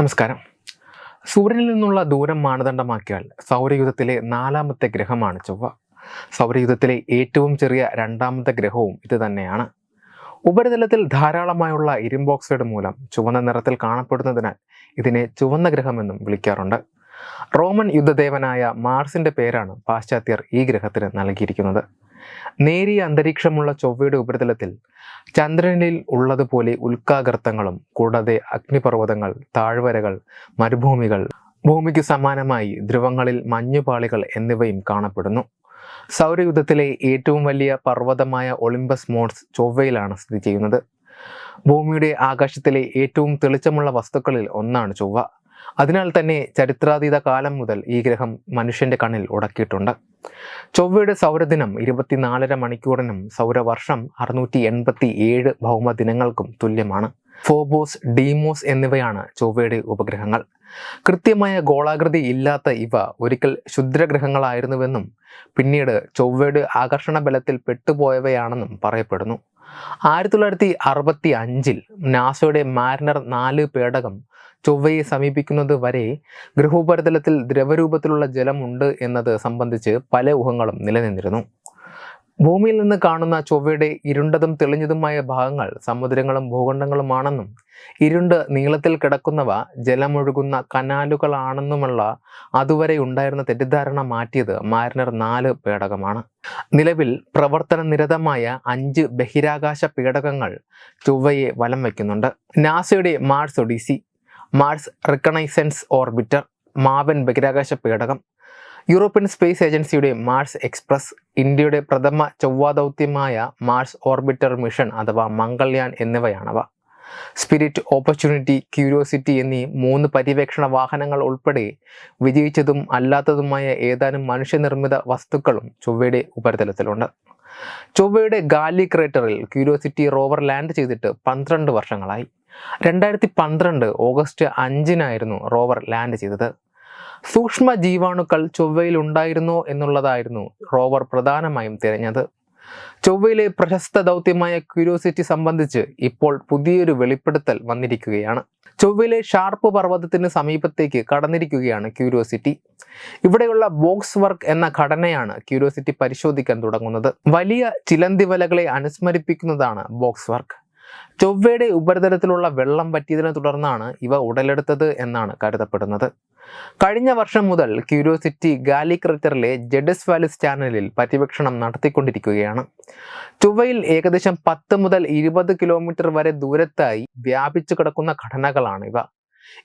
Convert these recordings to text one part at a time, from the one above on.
നമസ്കാരം. സൂര്യനിൽ നിന്നുള്ള ദൂരം മാനദണ്ഡമാക്കിയാൽ സൗരയൂഥത്തിലെ നാലാമത്തെ ഗ്രഹമാണ് ചൊവ്വ. സൗരയൂഥത്തിലെ ഏറ്റവും ചെറിയ രണ്ടാമത്തെ ഗ്രഹവും ഇത് തന്നെയാണ്. ഉപരിതലത്തിൽ ധാരാളമായുള്ള ഇരുമ്പോക്സൈഡ് മൂലം ചുവന്ന നിറത്തിൽ കാണപ്പെടുന്നതിനാൽ ഇതിനെ ചുവന്ന ഗ്രഹമെന്നും വിളിക്കാറുണ്ട്. റോമൻ യുദ്ധദേവനായ മാർസിന്റെ പേരാണ് പാശ്ചാത്യർ ഈ ഗ്രഹത്തിന് നൽകിയിരിക്കുന്നത്. നേരിയ അന്തരീക്ഷമുള്ള ചൊവ്വയുടെ ഉപരിതലത്തിൽ ചന്ദ്രനിൽ ഉള്ളതുപോലെ ഉൽക്കാഗർത്തങ്ങളും കൂടാതെ അഗ്നിപർവതങ്ങൾ താഴ്വരകൾ മരുഭൂമികൾ ഭൂമിക്ക് സമാനമായി ധ്രുവങ്ങളിൽ മഞ്ഞുപാളികൾ എന്നിവയും കാണപ്പെടുന്നു. സൗരയുദ്ധത്തിലെ ഏറ്റവും വലിയ പർവതമായ ഒളിമ്പസ് മോൺസ് ചൊവ്വയിലാണ് സ്ഥിതി ചെയ്യുന്നത്. ഭൂമിയുടെ ആകാശത്തിലെ ഏറ്റവും തെളിച്ചമുള്ള വസ്തുക്കളിൽ ഒന്നാണ് ചൊവ്വ. അതിനാൽ തന്നെ ചരിത്രാതീത കാലം മുതൽ ഈ ഗ്രഹം മനുഷ്യന്റെ കണ്ണിൽ ഉടക്കിയിട്ടുണ്ട്. ചൊവ്വയുടെ സൗരദിനം ഇരുപത്തിനാലര മണിക്കൂറിനും സൗരവർഷം അറുന്നൂറ്റി എൺപത്തി ഏഴ് ഭൗമദിനങ്ങൾക്കും തുല്യമാണ്. ഫോബോസ് ഡീമോസ് എന്നിവയാണ് ചൊവ്വയുടെ ഉപഗ്രഹങ്ങൾ. കൃത്യമായ ഗോളാകൃതി ഇല്ലാത്ത ഇവ ഒരിക്കൽ ക്ഷുദ്രഗ്രഹങ്ങളായിരുന്നുവെന്നും പിന്നീട് ചൊവ്വയുടെ ആകർഷണ ബലത്തിൽ പെട്ടുപോയവയാണെന്നും പറയപ്പെടുന്നു. ആയിരത്തി തൊള്ളായിരത്തി അറുപത്തി അഞ്ചിൽ നാസയുടെ മാരിനർ നാല് പേടകം ചൊവ്വയെ സമീപിക്കുന്നത് വരെ ഗൃഹോപരിതലത്തിൽ ദ്രവരൂപത്തിലുള്ള ജലമുണ്ട് എന്നത് സംബന്ധിച്ച് പല ഊഹങ്ങളും നിലനിന്നിരുന്നു. ഭൂമിയിൽ നിന്ന് കാണുന്ന ചൊവ്വയുടെ ഇരുണ്ടതും തെളിഞ്ഞതുമായ ഭാഗങ്ങൾ സമുദ്രങ്ങളും ഭൂഖണ്ഡങ്ങളുമാണെന്നും ഇരുണ്ട് നീളത്തിൽ കിടക്കുന്നവ ജലമൊഴുകുന്ന കനാലുകളാണെന്നുമുള്ള അതുവരെ ഉണ്ടായിരുന്ന തെറ്റിദ്ധാരണ മാറ്റിയത് മാരിനർ നാല് പേടകമാണ്. നിലവിൽ പ്രവർത്തന നിരതമായ അഞ്ച് ബഹിരാകാശ പേടകങ്ങൾ ചൊവ്വയെ വലം വയ്ക്കുന്നുണ്ട്. നാസയുടെ Mars Odyssey Mars reconnaissance orbiter MAVEN ബഹിരാകാശ പേടകം യൂറോപ്യൻ സ്പേസ് ഏജൻസിയുടെ മാർസ് എക്സ്പ്രസ് ഇന്ത്യയുടെ പ്രഥമ ചൊവ്വ ദൗത്യമായ മാർസ് ഓർബിറ്റർ മിഷൻ അഥവാ മംഗൾയാൻ എന്നിവയാണവ. സ്പിരിറ്റ് ഓപ്പർച്യൂണിറ്റി ക്യൂരിയോസിറ്റി എന്നീ മൂന്ന് പര്യവേക്ഷണ വാഹനങ്ങൾ ഉൾപ്പെടെ വിജയിച്ചതും അല്ലാത്തതുമായ ഏതാനും മനുഷ്യനിർമ്മിത വസ്തുക്കളും ചൊവ്വയുടെ ഉപരിതലത്തിലുണ്ട്. ചൊവ്വയുടെ ഗാലി ക്രേറ്ററിൽ ക്യൂരിയോസിറ്റി റോവർ ലാൻഡ് ചെയ്തിട്ട് പന്ത്രണ്ട് വർഷങ്ങളായി. രണ്ടായിരത്തി പന്ത്രണ്ട് ഓഗസ്റ്റ് അഞ്ചിനായിരുന്നു റോവർ ലാൻഡ് ചെയ്തത്. സൂക്ഷ്മ ജീവാണുക്കൾ ചൊവ്വയിൽ ഉണ്ടായിരുന്നോ എന്നുള്ളതായിരുന്നു റോവർ പ്രധാനമായും തിരഞ്ഞത്. ചൊവ്വയിലെ പ്രശസ്ത ദൗത്യമായ ക്യൂരിയോസിറ്റി സംബന്ധിച്ച് ഇപ്പോൾ പുതിയൊരു വെളിപ്പെടുത്തൽ വന്നിരിക്കുകയാണ്. ചൊവ്വയിലെ ഷാർപ്പ് പർവതത്തിന് സമീപത്തേക്ക് കടന്നിരിക്കുകയാണ് ക്യൂരിയോസിറ്റി. ഇവിടെയുള്ള ബോക്സ് വർക്ക് എന്ന ഘടനയാണ് ക്യൂരിയോസിറ്റി പരിശോധിക്കാൻ തുടങ്ങുന്നത്. വലിയ ചിലന്തിവലകളെ അനുസ്മരിപ്പിക്കുന്നതാണ് ബോക്സ് വർക്ക് ചൊവ്വയുടെ ഉപരിതലത്തിലുള്ള വെള്ളം പറ്റിയതിനെ തുടർന്നാണ് ഇവ ഉടലെടുത്തത് എന്നാണ് കരുതപ്പെടുന്നത്. കഴിഞ്ഞ വർഷം മുതൽ ക്യൂരിയോസിറ്റി ഗാലി ക്രിറ്ററിലെ ജഡസ് വാലിസ് ചാനലിൽ പര്യവേക്ഷണം നടത്തിക്കൊണ്ടിരിക്കുകയാണ്. ചൊവ്വയിൽ ഏകദേശം പത്ത് മുതൽ ഇരുപത് കിലോമീറ്റർ വരെ ദൂരത്തായി വ്യാപിച്ചു കിടക്കുന്ന ഘടനകളാണ് ഇവ.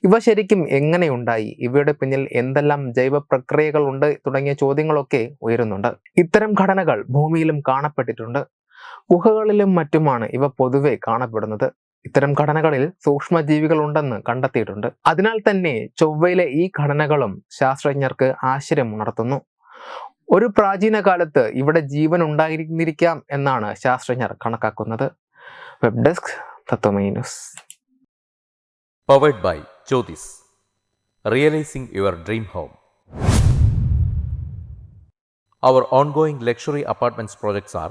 ഇവ ശരിക്കും എങ്ങനെയുണ്ടായി ഇവയുടെ പിന്നിൽ എന്തെല്ലാം ജൈവ പ്രക്രിയകളുണ്ട് തുടങ്ങിയ ചോദ്യങ്ങളൊക്കെ ഉയരുന്നുണ്ട്. ഇത്തരം ഘടനകൾ ഭൂമിയിലും കാണപ്പെട്ടിട്ടുണ്ട്. ഗുഹകളിലും മറ്റുമാണ് ഇവ പൊതുവെ കാണപ്പെടുന്നത്. ഇത്തരം ഘടനകളിൽ സൂക്ഷ്മജീവികൾ ഉണ്ടെന്ന് കണ്ടെത്തിയിട്ടുണ്ട്. അതിനാൽ തന്നെ ചൊവ്വയിലെ ഈ ഘടനകളും ശാസ്ത്രജ്ഞർക്ക് ആശ്ചര്യം ഉണർത്തുന്നു. ഒരു പ്രാചീന കാലത്ത് ഇവിടെ ജീവൻ ഉണ്ടായിരുന്നിരിക്കാം എന്നാണ് ശാസ്ത്രജ്ഞർ കണക്കാക്കുന്നത്. Web desk തത്വമൈനസ് powered by Jyothis realising your dream home our ongoing luxury apartments projects are